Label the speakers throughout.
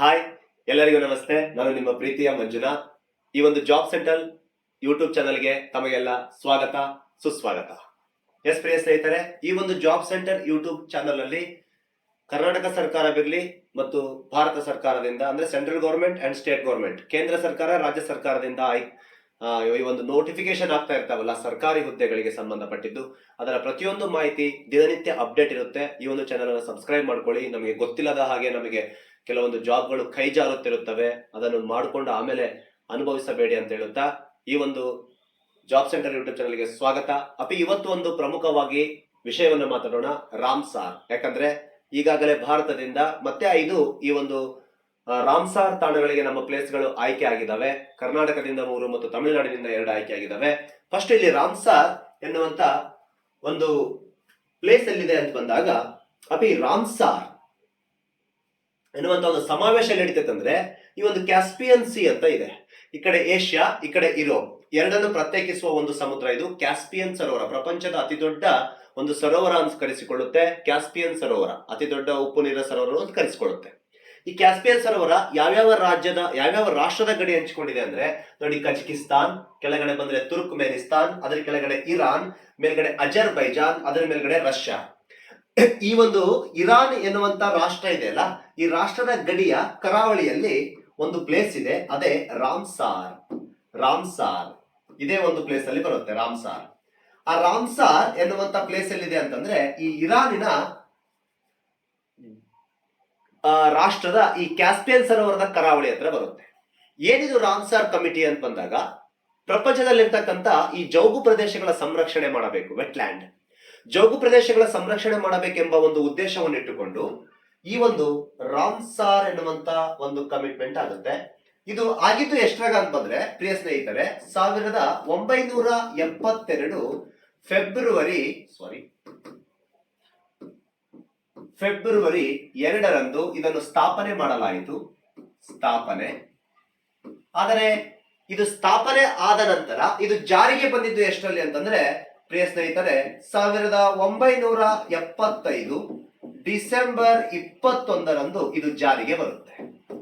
Speaker 1: Hi ಎಲ್ಲರಿಗೂ ನಮಸ್ತೆ. ನಾನು ನಿಮ್ಮ ಪ್ರೀತಿಯ ಮಂಜುನಾಥ್. ಈ ಒಂದು ಜಾಬ್ ಸೆಂಟರ್ ಯೂಟ್ಯೂಬ್ ಚಾನಲ್ಗೆ ತಮಗೆಲ್ಲ ಸ್ವಾಗತ, ಸುಸ್ವಾಗತ. ಎಸ್ ಪ್ರಿಯ ಸ್ನೇಹಿತರೆ, ಈ ಒಂದು ಜಾಬ್ ಸೆಂಟರ್ ಯೂಟ್ಯೂಬ್ ಚಾನಲ್ ಅಲ್ಲಿ ಕರ್ನಾಟಕ ಸರ್ಕಾರ ಬಿರಲಿ ಮತ್ತು ಭಾರತ ಸರ್ಕಾರದಿಂದ, ಅಂದ್ರೆ central government and state government ಕೇಂದ್ರ ಸರ್ಕಾರ, ರಾಜ್ಯ ಸರ್ಕಾರದಿಂದ ಈ ಒಂದು ನೋಟಿಫಿಕೇಶನ್ ಆಗ್ತಾ ಇರ್ತಾವಲ್ಲ, ಸರ್ಕಾರಿ ಹುದ್ದೆಗಳಿಗೆ ಸಂಬಂಧಪಟ್ಟಿದ್ದು, ಅದರ ಪ್ರತಿಯೊಂದು ಮಾಹಿತಿ ದಿನನಿತ್ಯ ಅಪ್ಡೇಟ್ ಇರುತ್ತೆ. ಈ ಒಂದು ಚಾನಲ್ ಅನ್ನು ಸಬ್ಸ್ಕ್ರೈಬ್ ಮಾಡ್ಕೊಳ್ಳಿ. ನಮಗೆ ಗೊತ್ತಿಲ್ಲದ ಹಾಗೆ ನಮಗೆ ಕೆಲವೊಂದು ಜಾಬ್ಗಳು ಕೈ ಜಾರುತ್ತಿರುತ್ತವೆ ಅದನ್ನು ಮಾಡಿಕೊಂಡು ಆಮೇಲೆ ಅನುಭವಿಸಬೇಡಿ ಅಂತ ಹೇಳುತ್ತಾ ಈ ಒಂದು ಜಾಬ್ ಸೆಂಟರ್ ಯೂಟ್ಯೂಬ್ ಚಾನಲ್ಗೆ ಸ್ವಾಗತ. ಅಪಿ, ಇವತ್ತು ಒಂದು ಪ್ರಮುಖವಾಗಿ ವಿಷಯವನ್ನು ಮಾತಾಡೋಣ. ರಾಮ್ಸಾರ್ ಯಾಕಂದ್ರೆ ಈಗಾಗಲೇ ಭಾರತದಿಂದ ಮತ್ತೆ ಐದು ಈ ಒಂದು ರಾಮ್ಸಾರ್ ತಾಣಗಳಿಗೆ ನಮ್ಮ ಪ್ಲೇಸ್ಗಳು ಆಯ್ಕೆ ಆಗಿದ್ದಾವೆ. ಕರ್ನಾಟಕದಿಂದ ಮೂರು ಮತ್ತು ತಮಿಳುನಾಡಿನಿಂದ ಎರಡು ಆಯ್ಕೆ ಆಗಿದ್ದಾವೆ. ಫಸ್ಟ್ ಇಲ್ಲಿ ರಾಮ್ಸಾರ್ ಎನ್ನುವಂತ ಒಂದು ಪ್ಲೇಸ್ ಎಲ್ಲಿದೆ ಅಂತ ಬಂದಾಗ, ಅಪಿ ರಾಮ್ಸಾರ್ ಎನ್ನುವಂತ ಒಂದು ಸಮಾವೇಶ ನಡೀತೈತಂದ್ರೆ ಈ ಒಂದು ಕ್ಯಾಸ್ಪಿಯನ್ ಸಿ ಅಂತ ಇದೆ. ಈ ಕಡೆ ಏಷ್ಯಾ ಈ ಕಡೆ ಯುರೋಪ್ ಎರಡನ್ನು ಪ್ರತ್ಯೇಕಿಸುವ ಒಂದು ಸಮುದ್ರ ಇದು. ಕ್ಯಾಸ್ಪಿಯನ್ ಸರೋವರ, ಪ್ರಪಂಚದ ಅತಿ ದೊಡ್ಡ ಒಂದು ಸರೋವರ ಅಂತ ಕರೆಸಿಕೊಳ್ಳುತ್ತೆ. ಕ್ಯಾಸ್ಪಿಯನ್ ಸರೋವರ, ಅತಿ ದೊಡ್ಡ ಉಪ್ಪು ನೀರಿನ ಸರೋವರ ಅಂತ ಕರೆಸಿಕೊಳ್ಳುತ್ತೆ. ಈ ಕ್ಯಾಸ್ಪಿಯನ್ ಸರೋವರ ಯಾವ್ಯಾವ ರಾಜ್ಯದ, ಯಾವ್ಯಾವ ರಾಷ್ಟ್ರದ ಗಡಿ ಹಂಚಿಕೊಂಡಿದೆ ಅಂದ್ರೆ ನೋಡಿ ಕಜಕಿಸ್ತಾನ್ ಕೆಳಗಡೆ ಬಂದ್ರೆ ತುರ್ಕ್ಮೇನಿಸ್ತಾನ್ ಅದರ ಕೆಳಗಡೆ ಇರಾನ್ ಮೇಲ್ಗಡೆ ಅಜರ್ ಬೈಜಾನ್ ಅದರ ಮೇಲ್ಗಡೆ ರಷ್ಯಾ ಈ ಒಂದು ಇರಾನ್ ಎನ್ನುವಂತ ರಾಷ್ಟ್ರ ಇದೆ ಅಲ್ಲ? ಈ ರಾಷ್ಟ್ರದ ಗಡಿಯ ಕರಾವಳಿಯಲ್ಲಿ ಒಂದು ಪ್ಲೇಸ್ ಇದೆ, ಅದೇ ರಾಮ್ಸಾರ್. ರಾಮ್ಸಾರ್. ಇದೇ ಒಂದು ಪ್ಲೇಸ್ ಅಲ್ಲಿ ಬರುತ್ತೆ, ರಾಮ್ಸಾರ್. ಆ ರಾಮ್ಸಾರ್ ಎನ್ನುವಂತ ಪ್ಲೇಸ್ ಎಲ್ಲಿದೆ ಅಂತಂದ್ರೆ, ಈ ಇರಾನಿನ ರಾಷ್ಟ್ರದ ಈ ಕ್ಯಾಸ್ಪಿಯನ್ ಸರೋವರದ ಕರಾವಳಿ ಹತ್ರ ಬರುತ್ತೆ. ಏನಿದು ರಾಮ್ಸಾರ್ ಕಮಿಟಿ ಅಂತ ಬಂದಾಗ, ಪ್ರಪಂಚದಲ್ಲಿರ್ತಕ್ಕಂಥ ಈ ಜೌಗು ಪ್ರದೇಶಗಳ ಸಂರಕ್ಷಣೆ ಮಾಡಬೇಕು ವೆಟ್ಲ್ಯಾಂಡ್ ಜೌಗು ಪ್ರದೇಶಗಳ ಸಂರಕ್ಷಣೆ ಮಾಡಬೇಕೆಂಬ ಒಂದು ಉದ್ದೇಶವನ್ನು ಇಟ್ಟುಕೊಂಡು ಈ ಒಂದು ರಾಮ್ಸಾರ್ ಎನ್ನುವಂತ ಒಂದು ಕಮಿಟ್ಮೆಂಟ್ ಆಗುತ್ತೆ. ಇದು ಆಗಿದ್ದು ಎಷ್ಟರಾಗ ಅಂತ ಬಂದ್ರೆ, ಪ್ರಿಯ ಸ್ನೇಹಿತರೆ, ಸಾವಿರದ ಒಂಬೈನೂರ ಎಪ್ಪತ್ತೆರಡು ಫೆಬ್ರವರಿ ಸಾರಿ ಫೆಬ್ರವರಿ ಎರಡರಂದು ಇದನ್ನು ಸ್ಥಾಪನೆ ಮಾಡಲಾಯಿತು. ಸ್ಥಾಪನೆ. ಆದರೆ ಇದು ಸ್ಥಾಪನೆ ಆದ ನಂತರ ಇದು ಜಾರಿಗೆ ಬಂದಿದ್ದು ಎಷ್ಟರಲ್ಲಿ ಅಂತಂದ್ರೆ ಪ್ರಿಯ ಸ್ನೇಹಿತರೆ, ಸಾವಿರದ ಒಂಬೈನೂರ ಎಪ್ಪತ್ತೈದು ಡಿಸೆಂಬರ್ ಇಪ್ಪತ್ತೊಂದರಂದು ಇದು ಜಾರಿಗೆ ಬರುತ್ತೆ.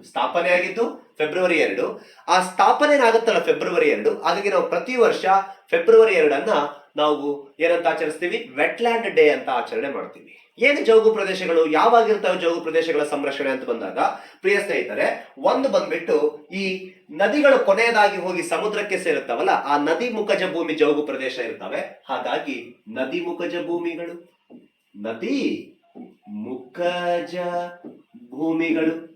Speaker 1: ಸ್ಥಾಪನೆ ಆಗಿದ್ದು ಫೆಬ್ರವರಿ ಎರಡು. ಆ ಸ್ಥಾಪನೆ ಆಗುತ್ತಲ್ಲ ಫೆಬ್ರವರಿ ಎರಡು? ಹಾಗಾಗಿ ನಾವು ಪ್ರತಿ ವರ್ಷ ಫೆಬ್ರವರಿ ಎರಡನ್ನ ನಾವು ಏನಂತ ಆಚರಿಸ್ತೀವಿ? ವೆಟ್ಲ್ಯಾಂಡ್ ಡೇ ಅಂತ ಆಚರಣೆ ಮಾಡ್ತೀವಿ. ಏನು ಜೌಗು ಪ್ರದೇಶಗಳು? ಯಾವಾಗಿರ್ತಾವೆ ಜೌಗು ಪ್ರದೇಶಗಳ ಸಂರಕ್ಷಣೆ ಅಂತ ಬಂದಾಗ? ಪ್ರಿಯ ಸ್ನೇಹಿತರೆ, ಒಂದು ಬಂದ್ಬಿಟ್ಟು ಈ ನದಿಗಳು ಕೊನೆಯದಾಗಿ ಹೋಗಿ ಸಮುದ್ರಕ್ಕೆ ಸೇರುತ್ತವಲ್ಲ, ಆ ನದಿ ಮುಖಜ ಭೂಮಿ ಜೌಗು ಪ್ರದೇಶ ಇರ್ತವೆ. ಹಾಗಾಗಿ ನದಿ ಮುಖಜ ಭೂಮಿಗಳು, ನದಿ ಮುಖಜ ಭೂಮಿಗಳು.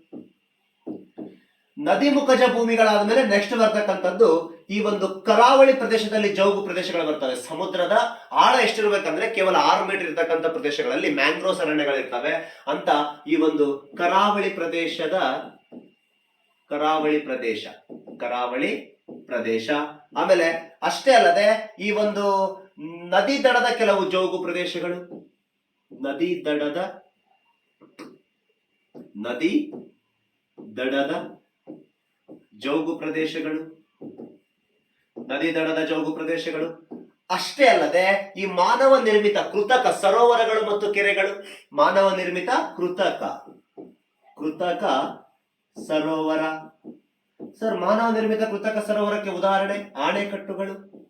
Speaker 1: ನದಿ ಮುಖಜ ಭೂಮಿಗಳಾದ ಮೇಲೆ ನೆಕ್ಸ್ಟ್ ಬರ್ತಕ್ಕಂಥದ್ದು ಈ ಒಂದು ಕರಾವಳಿ ಪ್ರದೇಶದಲ್ಲಿ ಜೌಗು ಪ್ರದೇಶಗಳು ಬರ್ತವೆ. ಸಮುದ್ರದ ಆಳ ಎಷ್ಟಿರ್ಬೇಕಂದ್ರೆ ಕೇವಲ ಆರು ಮೀಟರ್ ಇರ್ತಕ್ಕಂಥ ಪ್ರದೇಶಗಳಲ್ಲಿ ಮ್ಯಾಂಗ್ರೋವ್ಸ್ ಅರಣ್ಯಗಳಿರ್ತವೆ. ಅಂತ ಈ ಒಂದು ಕರಾವಳಿ ಪ್ರದೇಶದ ಕರಾವಳಿ ಪ್ರದೇಶ ಕರಾವಳಿ ಪ್ರದೇಶ. ಆಮೇಲೆ ಅಷ್ಟೇ ಅಲ್ಲದೆ ಈ ಒಂದು ನದಿ ದಡದ ಕೆಲವು ಜೌಗು ಪ್ರದೇಶಗಳು. ನದಿ ದಡದ ನದಿ ದಡದ ಜೌಗು ಪ್ರದೇಶಗಳು. ನದಿ ದಡದ ಜೌಗು ಪ್ರದೇಶಗಳು. ಅಷ್ಟೇ ಅಲ್ಲದೆ ಈ ಮಾನವ ನಿರ್ಮಿತ ಕೃತಕ ಸರೋವರಗಳು ಮತ್ತು ಕೆರೆಗಳು. ಮಾನವ ನಿರ್ಮಿತ ಕೃತಕ. ಕೃತಕ ಸರೋವರ. ಸರ್, ಮಾನವ ನಿರ್ಮಿತ ಕೃತಕ ಸರೋವರಕ್ಕೆ ಉದಾಹರಣೆ ಆಣೆಕಟ್ಟುಗಳು.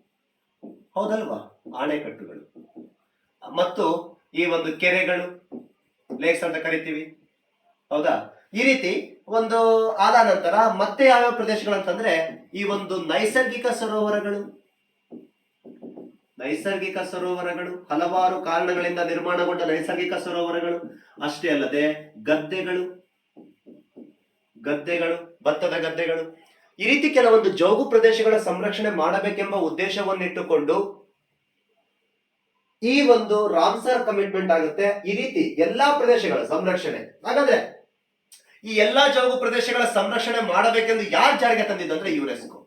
Speaker 1: ಹೌದಲ್ವಾ? ಆಣೆಕಟ್ಟುಗಳು. ಮತ್ತು ಈ ಒಂದು ಕೆರೆಗಳು. ಲೇಕ್ಸ್ ಅಂತ ಕರಿತೀವಿ. ಹೌದಾ? ಈ ರೀತಿ ಒಂದು ಆದ ನಂತರ ಮತ್ತೆ ಯಾವ್ಯಾವ ಪ್ರದೇಶಗಳು ಅಂತಂದ್ರೆ ಈ ಒಂದು ನೈಸರ್ಗಿಕ ಸರೋವರಗಳು. ನೈಸರ್ಗಿಕ ಸರೋವರಗಳು, ಹಲವಾರು ಕಾರಣಗಳಿಂದ ನಿರ್ಮಾಣಗೊಂಡ ನೈಸರ್ಗಿಕ ಸರೋವರಗಳು. ಅಷ್ಟೇ ಅಲ್ಲದೆ ಗದ್ದೆಗಳು ಗದ್ದೆಗಳು, ಭತ್ತದ ಗದ್ದೆಗಳು. ಈ ರೀತಿ ಕೆಲವೊಂದು ಜೌಗು ಪ್ರದೇಶಗಳ ಸಂರಕ್ಷಣೆ ಮಾಡಬೇಕೆಂಬ ಉದ್ದೇಶವನ್ನಿಟ್ಟುಕೊಂಡು ಈ ಒಂದು ರಾಮ್ಸರ್ ಕಮಿಟ್ಮೆಂಟ್ ಆಗುತ್ತೆ. ಈ ರೀತಿ ಎಲ್ಲಾ ಪ್ರದೇಶಗಳ ಸಂರಕ್ಷಣೆ. ಹಾಗಾದ್ರೆ ಈ ಎಲ್ಲಾ ಜೌಗು ಪ್ರದೇಶಗಳ ಸಂರಕ್ಷಣೆ ಮಾಡಬೇಕೆಂದು ಯಾರು ಜಾರಿಗೆ ತಂದಿದ್ದಂದ್ರೆ ಯುನೆಸ್ಕೋ.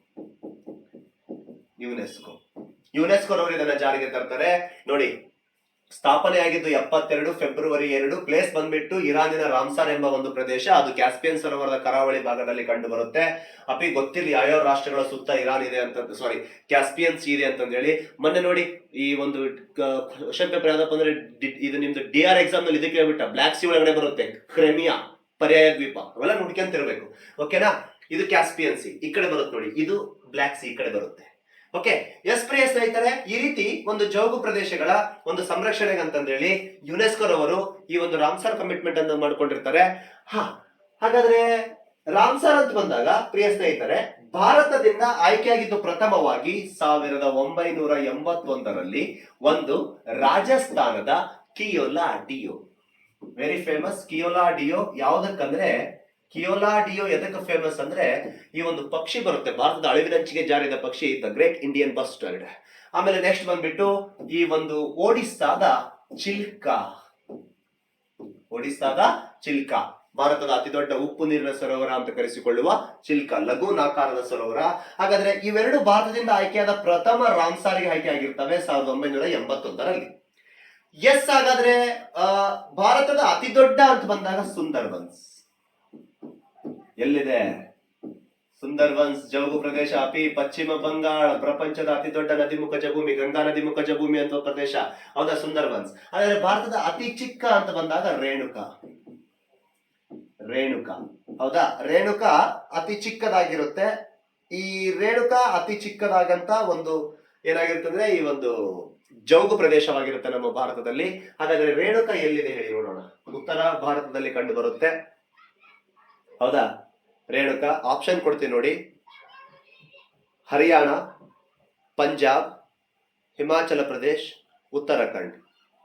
Speaker 1: ಯುನೆಸ್ಕೋ. ಯುನೆಸ್ಕೋನವರು ಇದನ್ನ ಜಾರಿಗೆ ತರ್ತಾರೆ. ನೋಡಿ, ಸ್ಥಾಪನೆ ಆಗಿದ್ದು ಎಪ್ಪತ್ತೆರಡು, ಫೆಬ್ರವರಿ ಎರಡು, ಪ್ಲೇಸ್ ಬಂದ್ಬಿಟ್ಟು ಇರಾನಿನ ರಾಮ್ಸಾರ್ ಎಂಬ ಒಂದು ಪ್ರದೇಶ, ಅದು ಕ್ಯಾಸ್ಪಿಯನ್ ಸರೋವರದ ಕರಾವಳಿ ಭಾಗದಲ್ಲಿ ಕಂಡು ಬರುತ್ತೆ ಅಪಿ ಗೊತ್ತಿಲ್ಲ ಯಾವ್ಯಾವ ರಾಷ್ಟ್ರಗಳ ಸುತ್ತ ಇರಾನ್ ಇದೆ ಅಂತ ಸಾರಿ ಕ್ಯಾಸ್ಪಿಯನ್ ಸಿ ಇದೆ ಅಂತಂದ ಹೇಳಿ. ಮೊನ್ನೆ ನೋಡಿ, ಈ ಒಂದು ಕ್ವಶನ್ ಪೇಪರ್ ಯಾವ್ದಪ್ಪ ಅಂದ್ರೆ ಇದು ನಿಮ್ದು ಡಿ ಆರ್ ಎಕ್ಸಾಮ್ನಲ್ಲಿ ಇದಕ್ಕೆ ಹೇಳ್ಬಿಟ್ಟ. ಬ್ಲಾಕ್ ಸಿ ಒಳಗಡೆ ಬರುತ್ತೆ, ಕ್ರೆಮಿಯಾ. ಪರ್ಯಾಯ ದ್ವೀಪ, ಅವೆಲ್ಲ ನೋಡ್ಕೊಂತಿರ್ಬೇಕು. ಓಕೆನಾ ಇದು ಕ್ಯಾಸ್ಪಿಯನ್ ಸಿ ಈ ಕಡೆ ಬರುತ್ತೆ ನೋಡಿ. ಇದು ಬ್ಲ್ಯಾಕ್ ಸಿ ಈ ಕಡೆ ಬರುತ್ತೆ. ಓಕೆ ಎಸ್ ಪ್ರಿಯ ಸ್ನೇಹಿತರೆ ಈ ರೀತಿ ಒಂದು ಜೌಗು ಪ್ರದೇಶಗಳ ಒಂದು ಸಂರಕ್ಷಣೆಗೆ ಅಂತಂದೇಳಿ ಯುನೆಸ್ಕೋರವರು ಈ ಒಂದು ರಾಮ್ಸರ್ ಕಮಿಟ್ಮೆಂಟ್ ಅನ್ನು ಮಾಡ್ಕೊಂಡಿರ್ತಾರೆ. ಹಾ, ಹಾಗಾದ್ರೆ ರಾಮ್ಸರ್ ಅಂತ ಬಂದಾಗ ಪ್ರಿಯ ಸ್ನೇಹಿತರೆ, ಭಾರತದಿಂದ ಆಯ್ಕೆಯಾಗಿದ್ದು ಪ್ರಥಮವಾಗಿ ಸಾವಿರದ ಒಂಬೈನೂರ ಎಂಬತ್ತೊಂದರಲ್ಲಿ ಒಂದು ರಾಜಸ್ಥಾನದ Keoladeo very famous Keoladeo ಯಾವ್ದಕ್ಕಂದ್ರೆ ಕಿಯೋಲಾ ಡಿಯೋ ಎದಕ್ಕೆ ಫೇಮಸ್ ಅಂದ್ರೆ, ಈ ಒಂದು ಪಕ್ಷಿ ಬರುತ್ತೆ. ಭಾರತದ ಅಳಿವಿನಂಚಿಗೆ ಜಾರಿದ ಪಕ್ಷಿ ದ ಗ್ರೇಟ್ ಇಂಡಿಯನ್ ಬಸ್ಟರ್ಡ್ ಆಮೇಲೆ ನೆಕ್ಸ್ಟ್ ಬಂದ್ಬಿಟ್ಟು, ಈ ಒಂದು ಒಡಿಸ್ಸಾದ ಚಿಲ್ಕಾ. ಒಡಿಸ್ಸಾದ ಚಿಲ್ಕಾ. ಭಾರತದ ಅತಿ ದೊಡ್ಡ ಉಪ್ಪು ನೀರಿನ ಸರೋವರ ಅಂತ ಕರೆಸಿಕೊಳ್ಳುವ ಚಿಲ್ಕಾ ಲಘು ಆಕಾರದ ಸರೋವರ. ಹಾಗಾದ್ರೆ ಇವೆರಡು ಭಾರತದಿಂದ ಆಯ್ಕೆಯಾದ ಪ್ರಥಮ ರಾಮ್ಸಾರಿಗೆ ಆಯ್ಕೆ ಆಗಿರ್ತವೆ, ಸಾವಿರದ ಒಂಬೈನೂರ ಎಂಬತ್ತೊಂದರಲ್ಲಿ. ಎಸ್ ಹಾಗಾದ್ರೆ ಭಾರತದ ಅತಿ ದೊಡ್ಡ ಅಂತ ಬಂದಾಗ ಸುಂದರ್ಬನ್ಸ್ ಎಲ್ಲಿದೆ? ಸುಂದರ್ಬನ್ಸ್ ಜೌಗು ಪ್ರದೇಶ, ಅಪಿ, ಪಶ್ಚಿಮ ಬಂಗಾಳ, ಪ್ರಪಂಚದ ಅತಿ ದೊಡ್ಡ ನದಿಮುಖ ಜಭೂಮಿ, ಗಂಗಾ ನದಿಮುಖ ಜಭೂಮಿ ಅಂತ ಪ್ರದೇಶ. ಹೌದಾ ಸುಂದರ್ಬನ್ಸ್ ಆದರೆ ಭಾರತದ ಅತಿ ಚಿಕ್ಕ ಅಂತ ಬಂದಾಗ ರೇಣುಕಾ. ರೇಣುಕಾ. ಹೌದಾ? ರೇಣುಕಾ ಅತಿ ಚಿಕ್ಕದಾಗಿರುತ್ತೆ. ಈ ರೇಣುಕಾ ಅತಿ ಚಿಕ್ಕದಾಗಂತ ಒಂದು ಏನಾಗಿರುತ್ತೆ ಅಂದ್ರೆ ಈ ಒಂದು ಜೌಗು ಪ್ರದೇಶವಾಗಿರುತ್ತೆ ನಮ್ಮ ಭಾರತದಲ್ಲಿ. ಹಾಗಾದ್ರೆ ರೇಣುಕ ಎಲ್ಲಿದೆ ಹೇಳಿ ನೋಡೋಣ. ಉತ್ತರ ಭಾರತದಲ್ಲಿ ಕಂಡು ಬರುತ್ತೆ. ಹೌದಾ? ರೇಣುಕ ಆಪ್ಷನ್ ಕೊಡ್ತೀನಿ ನೋಡಿ. ಹರಿಯಾಣ, ಪಂಜಾಬ್, ಹಿಮಾಚಲ ಪ್ರದೇಶ್, ಉತ್ತರಾಖಂಡ್.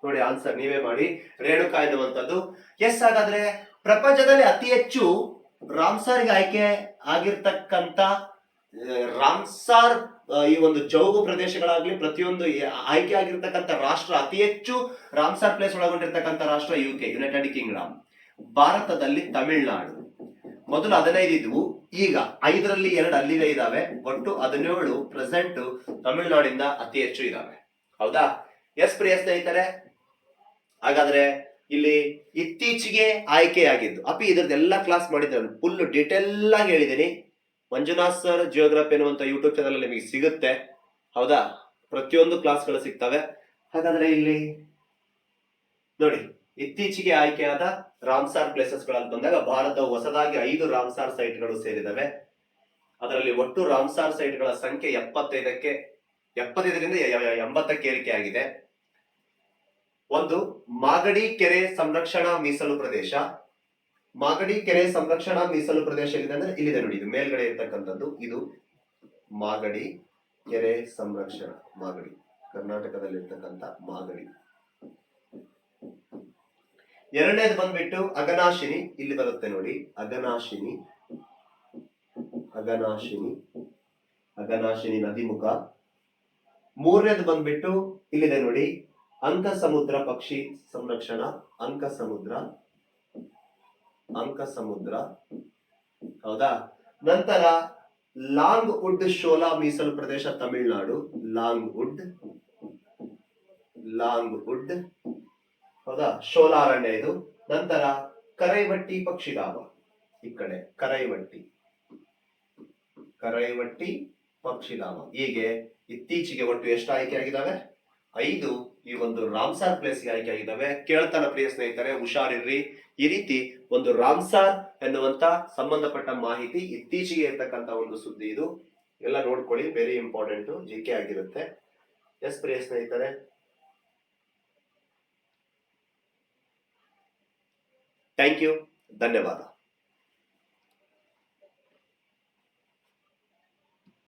Speaker 1: ನೋಡಿ ಆನ್ಸರ್ ನೀವೇ ಮಾಡಿ. ರೇಣುಕಾ ಎನ್ನುವಂಥದ್ದು. ಎಸ್ ಹಾಗಾದ್ರೆ ಪ್ರಪಂಚದಲ್ಲಿ ಅತಿ ಹೆಚ್ಚು ರಾಮ್ಸಾರ್ಗೆ ಆಯ್ಕೆ ಆಗಿರ್ತಕ್ಕಂಥ ರಾಮ್ಸಾರ್ ಈ ಒಂದು ಜೌಗು ಪ್ರದೇಶಗಳಾಗ್ಲಿ ಪ್ರತಿಯೊಂದು ಆಯ್ಕೆ ಆಗಿರ್ತಕ್ಕಂಥ ರಾಷ್ಟ್ರ, ಅತಿ ಹೆಚ್ಚು ರಾಮ್ಸಾರ್ ಪ್ಲೇಸ್ ಒಳಗೊಂಡಿರ್ತಕ್ಕಂಥ ರಾಷ್ಟ್ರ ಯು ಕೆ ಯುನೈಟೆಡ್ ಕಿಂಗ್ಡಮ್ ಭಾರತದಲ್ಲಿ ತಮಿಳುನಾಡು. ಮೊದಲು ಹದಿನೈದು ಇದ್ವು, ಈಗ ಐದರಲ್ಲಿ ಎರಡು ಅಲ್ಲಿಗೆ ಇದಾವೆ, ಒಟ್ಟು ಹದಿನೇಳು ಪ್ರೆಸೆಂಟ್ ತಮಿಳುನಾಡಿಂದ ಅತಿ ಹೆಚ್ಚು ಇದಾವೆ. ಹೌದಾ? ಎಸ್ ಪ್ರಿಯ ಸ್ನೇಹಿತರೆ, ಹಾಗಾದ್ರೆ ಇಲ್ಲಿ ಇತ್ತೀಚೆಗೆ ಆಯ್ಕೆಯಾಗಿದ್ದು, ಅಪಿ ಇದ್ರದ್ದೆಲ್ಲ ಕ್ಲಾಸ್ ಮಾಡಿದ್ದೇನೆ ಫುಲ್ ಡಿಟೇಲ್ ಆಗಿ ಹೇಳಿದ್ದೀನಿ. ಮಂಜುನಾಥ್ ಸರ್ ಜಿಯೋಗ್ರಫಿ ಅನ್ನುವಂತ ಯೂಟ್ಯೂಬ್ ಚಾನಲ್ ನಿಮಗೆ ಸಿಗುತ್ತೆ. ಹೌದಾ? ಪ್ರತಿಯೊಂದು ಕ್ಲಾಸ್ಗಳು ಸಿಗ್ತವೆ. ಹಾಗಾದ್ರೆ ಇಲ್ಲಿ ನೋಡಿ, ಇತ್ತೀಚೆಗೆ ಆಯ್ಕೆಯಾದ ರಾಮ್ಸಾರ್ ಪ್ಲೇಸಸ್ಗಳಲ್ಲಿ ಬಂದಾಗ ಭಾರತವು ಹೊಸದಾಗಿ ಐದು ರಾಮ್ಸಾರ್ ಸೈಟ್ಗಳು ಸೇರಿದವೆ. ಅದರಲ್ಲಿ ಒಟ್ಟು ರಾಮ್ಸಾರ್ ಸೈಟ್ಗಳ ಸಂಖ್ಯೆ ಎಪ್ಪತ್ತೈದಕ್ಕೆ, ಎಪ್ಪತ್ತೈದರಿಂದ ಎಂಬತ್ತಕ್ಕೆ ಏರಿಕೆ ಆಗಿದೆ. ಒಂದು ಮಾಗಡಿ ಕೆರೆ ಸಂರಕ್ಷಣಾ ಮೀಸಲು ಪ್ರದೇಶ. ಮಾಗಡಿ ಕೆರೆ ಸಂರಕ್ಷಣಾ ಮೀಸಲು ಪ್ರದೇಶ ಎಲ್ಲಿದೆ ಅಂದ್ರೆ ಇಲ್ಲಿದೆ ನೋಡಿ, ಇದು ಮೇಲ್ಗಡೆ ಇರ್ತಕ್ಕಂಥದ್ದು. ಇದು ಮಾಗಡಿ ಕೆರೆ ಸಂರಕ್ಷಣಾ ಮಾಗಡಿ, ಕರ್ನಾಟಕದಲ್ಲಿ ಇರ್ತಕ್ಕಂಥ ಮಾಗಡಿ. ಎರಡನೇದು ಬಂದ್ಬಿಟ್ಟು ಅಗನಾಶಿನಿ ಇಲ್ಲಿ ಬರುತ್ತೆ ನೋಡಿ ಅಗನಾಶಿನಿ ಅಗನಾಶಿನಿ ಅಗನಾಶಿನಿ ನದಿಮುಖ ಮೂರನೇದು ಬಂದ್ಬಿಟ್ಟು ಇಲ್ಲಿದೆ ನೋಡಿ ಅಂಕ ಸಮುದ್ರ ಪಕ್ಷಿ ಸಂರಕ್ಷಣಾ ಅಂಕ ಸಮುದ್ರ ಅಂಕ ಸಮುದ್ರ ಹೌದಾ? ನಂತರ ಲಾಂಗ್ ವುಡ್ ಶೋಲಾ ಮೀಸಲು ಪ್ರದೇಶ ತಮಿಳುನಾಡು. Longwood Longwood. ಹೌದಾ? ಶೋಲಾ ಅರಣ್ಯ ಇದು. ನಂತರ ಕರೈವಟ್ಟಿ ಪಕ್ಷಿಧಾಮ ಈ ಕಡೆ. ಕರೈವಟ್ಟಿ. ಕರೈವಟ್ಟಿ ಪಕ್ಷಿಧಾಮ ಹೀಗೆ ಇತ್ತೀಚೆಗೆ ಒಟ್ಟು ಎಷ್ಟು ಆಯ್ಕೆ ಆಗಿದ್ದಾವೆ ಐದು. ಈ ಒಂದು ರಾಮ್ಸಾರ್ ಪ್ಲೇಸ್ಗೆ ಆಯ್ಕೆ ಆಗಿದ್ದಾವೆ ಕೇಳ್ತಾನ ಪ್ರಿಯ ಸ್ನೇಹಿತರೆ, ಹುಷಾರಿರ್ರಿ. ಈ ರೀತಿ ಒಂದು ರಾಮ್ಸಾರ್ ಎನ್ನುವಂತ ಸಂಬಂಧಪಟ್ಟ ಮಾಹಿತಿ ಇತ್ತೀಚೆಗೆ ಇರ್ತಕ್ಕಂತ ಒಂದು ಸುದ್ದಿ ಇದು. ಎಲ್ಲ ನೋಡ್ಕೊಳ್ಳಿ ವೆರಿ ಇಂಪಾರ್ಟೆಂಟ್ ಜಿ ಕೆ ಆಗಿರುತ್ತೆ. ಎಸ್ ಪ್ರಿಯ ಸ್ನೇಹಿತರೆ. ಥ್ಯಾಂಕ್ ಯು ಧನ್ಯವಾದ.